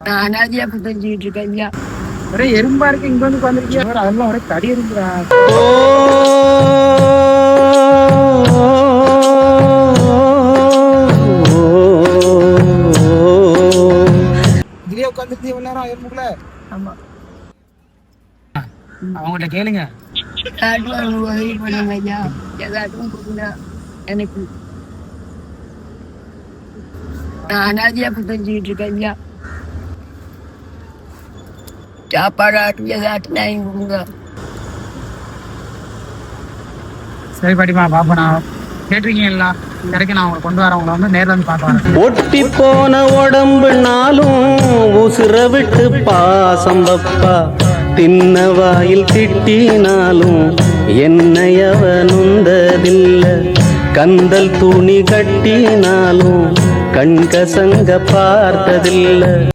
நான் அனாதியா புத்தஞ்சிட்டு இருக்கேன் ஐயா ஒரே எறும்பா இருக்கு இங்க வந்து உட்காந்துருக்கியா அதெல்லாம் ஒரே தடி எறும்புடா. இதுலயே உட்காந்துருக்கீங்க இவ்வளவு நேரம் எறும்புக்குள்ள ஆமா. அவங்ககிட்ட கேளுங்க. உதவி பண்ணுங்க ஐயா. ஏதாட்டும் கொடுங்க எனக்கு. நான் அனாதியா புத்தஞ்சிட்டு இருக்கேன் ஐயா. சாப்பாடு ஆட்டு ஏதாட்டும் வாங்கி கொடுங்க சரி பாட்டிமா பாப்பா நான். கேட்டிருக்கீங்க எல்லாம் கிடைக்கும் நான் உங்களை கொண்டு வரேன். உங்களை வந்து நேர்ல வந்து பார்த்து வரேன். ஒட்டி போன உடம்புனாலும் உசுர விட்டு பாசம் வப்பா தின்ன வாயில் திட்டினாலும் என்னையவ நுந்ததில்ல கந்தல் துணி கட்டினாலும் கண்கசங்க பார்த்ததில்ல.